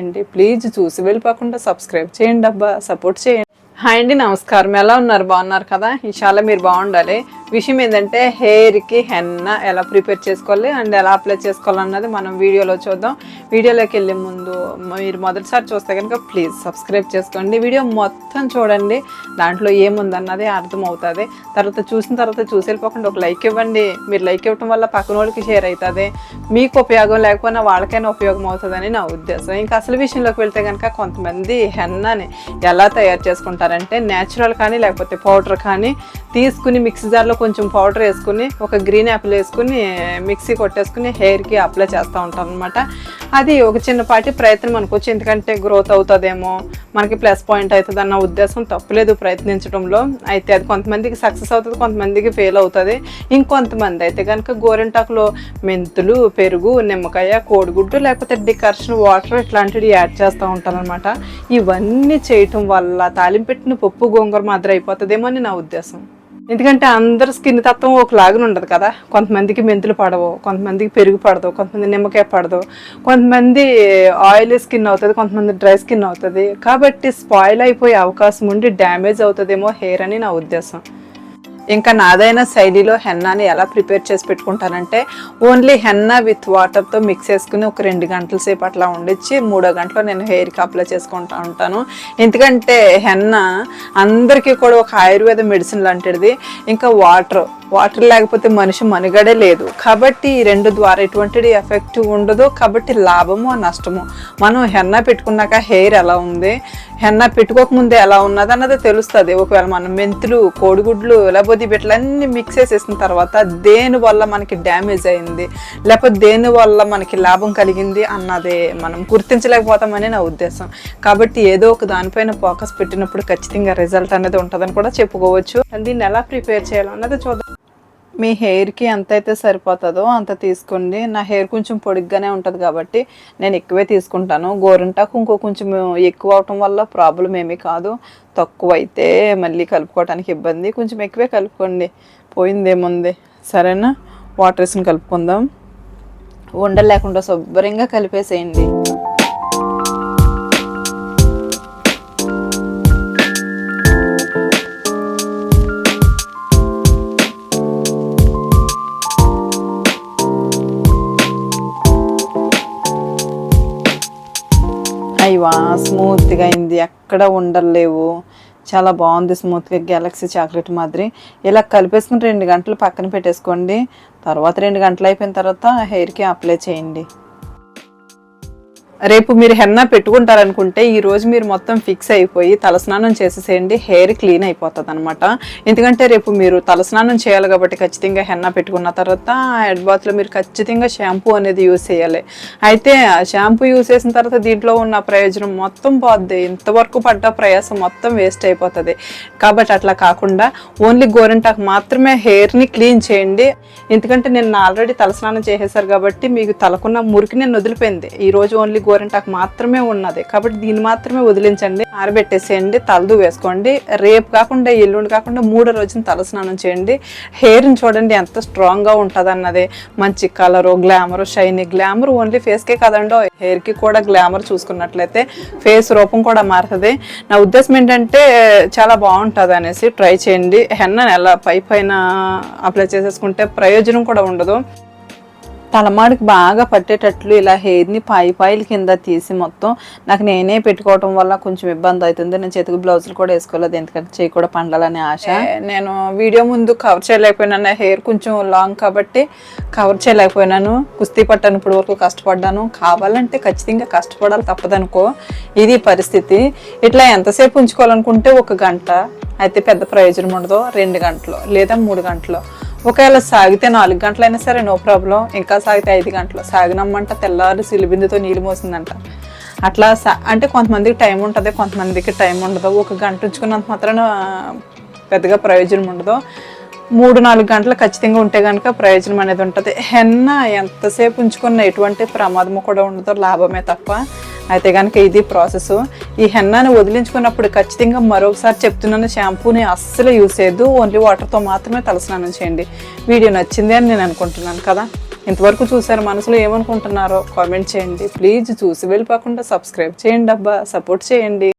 అండి ప్లీజ్ చూసి వెళ్ళిపోకుండా సబ్స్క్రైబ్ చేయండి అబ్బా. సపోర్ట్ చేయండి. హాయ్ అండి నమస్కారం. ఎలా ఉన్నారు? బాగున్నారు కదా? ఇషాలా మీరు బాగుండాలి. విషయం ఏంటంటే హెయిర్కి హెన్న ఎలా ప్రిపేర్ చేసుకోవాలి అండ్ ఎలా అప్లై చేసుకోవాలి అన్నది మనం వీడియోలో చూద్దాం. వీడియోలోకి వెళ్ళే ముందు మీరు మొదటిసారి చూస్తే కనుక ప్లీజ్ సబ్స్క్రైబ్ చేసుకోండి. వీడియో మొత్తం చూడండి. దాంట్లో ఏముందన్నది అర్థమవుతుంది. తర్వాత చూసిన తర్వాత చూసి వెళ్ళిపోకుండా ఒక లైక్ ఇవ్వండి. మీరు లైక్ ఇవ్వడం వల్ల పక్కన వాళ్ళకి షేర్ అవుతుంది. మీకు ఉపయోగం లేకపోయినా వాళ్ళకైనా ఉపయోగం అవుతుందని నా ఉద్దేశం. ఇంకా అసలు విషయంలోకి వెళ్తే కనుక కొంతమంది హెన్నని ఎలా తయారు చేసుకుంటారు చేసుకుంటారంటే న్యాచురల్ కానీ లేకపోతే పౌడర్ కానీ తీసుకుని మిక్సీ జార్లో కొంచెం పౌడర్ వేసుకుని ఒక గ్రీన్ యాపిల్ వేసుకుని మిక్సీ కొట్టేసుకుని హెయిర్కి అప్లై చేస్తూ ఉంటాం అనమాట అది ఒక చిన్నపాటి ప్రయత్నం అనుకోవచ్చు. ఎందుకంటే గ్రోత్ అవుతుందేమో మనకి ప్లస్ పాయింట్ అవుతుంది అన్న ఉద్దేశం తప్పులేదు ప్రయత్నించడంలో. అయితే అది కొంతమందికి సక్సెస్ అవుతుంది కొంతమందికి ఫెయిల్ అవుతుంది. ఇంకొంతమంది అయితే కనుక గోరింటాకులో మెంతులు పెరుగు నిమ్మకాయ కోడిగుడ్డు లేకపోతే డికర్షన్ వాటర్ ఇట్లాంటివి యాడ్ చేస్తూ ఉంటాను అనమాట ఇవన్నీ చేయటం వల్ల తాలింపు పెట్టిన పప్పు గోంగూర మాదిరి అయిపోతుందేమో అని నా ఉద్దేశం. ఎందుకంటే అందరు స్కిన్ తత్వం ఒకలాగా ఉండదు కదా. కొంతమందికి మెంతులు పడవు కొంతమందికి పెరుగు పడదు కొంతమంది నిమ్మకాయ పడదు కొంతమంది ఆయిల్ స్కిన్ అవుతుంది కొంతమంది డ్రై స్కిన్ అవుతుంది. కాబట్టి స్పాయిల్ అయిపోయే అవకాశం ఉండి డ్యామేజ్ అవుతుందేమో హెయిర్ అని నా ఉద్దేశం. ఇంకా నాదైన శైలిలో హెన్నాని ఎలా ప్రిపేర్ చేసి పెట్టుకుంటానంటే ఓన్లీ హెన్నా విత్ వాటర్తో మిక్స్ చేసుకుని ఒక రెండు గంటల సేపు అట్లా ఉండిచ్చి మూడో గంటలో నేను హెయిర్కి అప్లై చేసుకుంటా ఉంటాను. ఎందుకంటే హెన్న అందరికీ కూడా ఒక ఆయుర్వేద మెడిసిన్ లాంటిది. ఇంకా వాటర్ వాటర్ లేకపోతే మనిషి మనుగడే లేదు. కాబట్టి ఈ రెండు ద్వారా ఎటువంటి ఎఫెక్ట్ ఉండదు. కాబట్టి లాభము నష్టము. మనం హెన్న పెట్టుకున్నాక హెయిర్ ఎలా ఉంది? హెన్న పెట్టుకోక ముందే ఎలా ఉన్నది అన్నది తెలుస్తుంది. ఒకవేళ మనం మెంతులు కోడిగుడ్లు లేకపోతే వీటిలన్నీ మిక్స్ చేసేసిన తర్వాత దేని వల్ల మనకి డ్యామేజ్ అయింది? లేకపోతే దేనివల్ల మనకి లాభం కలిగింది అన్నది మనం గుర్తించలేకపోతామని నా ఉద్దేశం. కాబట్టి ఏదో ఒక దానిపైన ఫోకస్ పెట్టినప్పుడు ఖచ్చితంగా రిజల్ట్ అనేది ఉంటుందని కూడా చెప్పుకోవచ్చు. దీన్ని ఎలా ప్రిపేర్ చేయాలన్నది చూద్దాం. మీ హెయిర్కి ఎంత అయితే సరిపోతుందో అంత తీసుకోండి. నా హెయిర్ కొంచెం పొడిగ్గానే ఉంటుంది కాబట్టి నేను ఎక్కువే తీసుకుంటాను. గోరింటాకు ఇంకో కొంచెం ఎక్కువ అవటం వల్ల ప్రాబ్లం ఏమీ కాదు. తక్కువ అయితే మళ్ళీ కలుపుకోవడానికి ఇబ్బంది. కొంచెం ఎక్కువే కలుపుకోండి. పోయిందేముంది సరేనా? వాటర్ వేసుకుని కలుపుకుందాం. ఉండలేకుండా శుభ్రంగా కలిపేసేయండి. అయ్యవా స్మూత్గా అయింది. ఎక్కడ ఉండలేవు. చాలా బాగుంది స్మూత్గా గెలాక్సీ చాక్లెట్ మాదిరి. ఇలా కలిపేసుకుని రెండు గంటలు పక్కన పెట్టేసుకోండి. తర్వాత రెండు గంటలు అయిపోయిన తర్వాత హెయిర్కి అప్లై చేయండి. రేపు మీరు హెన్నా పెట్టుకుంటారనుకుంటే ఈ రోజు మీరు మొత్తం ఫిక్స్ అయిపోయి తలస్నానం చేసేసేయండి. హెయిర్ క్లీన్ అయిపోతుంది అనమాట ఎందుకంటే రేపు మీరు తలస్నానం చేయాలి కాబట్టి ఖచ్చితంగా హెన్నా పెట్టుకున్న తర్వాత హెడ్ బాత్లో మీరు ఖచ్చితంగా షాంపూ అనేది యూస్ చేయాలి. అయితే ఆ షాంపూ యూస్ చేసిన తర్వాత దీంట్లో ఉన్న ప్రయోజనం మొత్తం పోద్ది. ఇంతవరకు పడ్డ ప్రయాసం మొత్తం వేస్ట్ అయిపోతుంది. కాబట్టి అట్లా కాకుండా ఓన్లీ గోరింటాకు మాత్రమే హెయిర్ని క్లీన్ చేయండి. ఎందుకంటే నేను ఆల్రెడీ తలస్నానం చేసేసారు కాబట్టి మీకు తలకున్న మురికి నేను వదిలిపోయింది. ఈరోజు ఓన్లీ గోరింటాకు మాత్రమే ఉన్నది. కాబట్టి దీన్ని మాత్రమే వదిలించండి. ఆరబెట్టేసేయండి. తలదు వేసుకోండి. రేపు కాకుండా ఎల్లుండి కాకుండా మూడో రోజున తలస్నానం చేయండి. హెయిర్ని చూడండి ఎంత స్ట్రాంగ్గా ఉంటుంది అన్నది మంచి colour glamour shiny glamour only ఫేస్కే కదండో. హెయిర్కి కూడా గ్లామర్ చూసుకున్నట్లయితే ఫేస్ రూపం కూడా మారుతుంది. నా ఉద్దేశం ఏంటంటే చాలా బాగుంటుంది అనేసి ట్రై చేయండి. హెన్న ఎలా పై పైన అప్లై చేసేసుకుంటే ప్రయోజనం కూడా ఉండదు. తలమాడికి బాగా పట్టేటట్లు ఇలా హెయిర్ని పై పాయిల కింద తీసి మొత్తం నాకు నేనే పెట్టుకోవటం వల్ల కొంచెం ఇబ్బంది అవుతుంది. నేను చేతికి బ్లౌజులు కూడా వేసుకోలేదు. ఎందుకంటే చేయి కూడా పండాలనే ఆశ. నేను వీడియో ముందు కవర్ చేయలేకపోయినాను. హెయిర్ కొంచెం లాంగ్ కాబట్టి కవర్ చేయలేకపోయినాను. కుస్తీ పట్టాను ఇప్పుడు వరకు కష్టపడ్డాను. కావాలంటే ఖచ్చితంగా కష్టపడాలి. తప్పదనుకో. ఇది పరిస్థితి. ఇట్లా ఎంతసేపు ఉంచుకోవాలనుకుంటే ఒక గంట. అయితే పెద్ద ప్రయోజనం ఉండదు. రెండు గంటలు లేదా మూడు గంటలు. ఒకవేళ సాగితే నాలుగు గంటలైనా సరే నో ప్రాబ్లం ఇంకా సాగితే ఐదు గంటలు. సాగినమ్మంట తెల్లారి సిలిబిందుతో నీళ్ళు మోసిందంట. అట్లా సా అంటే కొంతమందికి టైం ఉంటుంది కొంతమందికి టైం ఉండదు. ఒక గంట ఉంచుకున్నంత మాత్రాన పెద్దగా ప్రయోజనం ఉండదు. మూడు నాలుగు గంటలు ఖచ్చితంగా ఉంటే కనుక ప్రయోజనం అనేది ఉంటుంది. హెన్న ఎంతసేపు ఉంచుకున్న ఎటువంటి ప్రమాదము కూడా ఉండదు లాభమే తప్ప. అయితే కనుక ఇది ప్రాసెస్. ఈ హెన్నాని వదిలించుకున్నప్పుడు ఖచ్చితంగా మరొకసారి చెప్తున్నాను షాంపూని అస్సలు యూస్ చేయొద్దు ఓన్లీ వాటర్తో మాత్రమే తలస్నానం చేయండి. వీడియో నచ్చింది అని నేను అనుకుంటున్నాను కదా? ఇంతవరకు చూసారు మనసులో ఏమనుకుంటున్నారో కామెంట్ చేయండి. ప్లీజ్ చూసి వెళ్ళిపోకుండా సబ్స్క్రైబ్ చేయండి అబ్బా సపోర్ట్ చేయండి.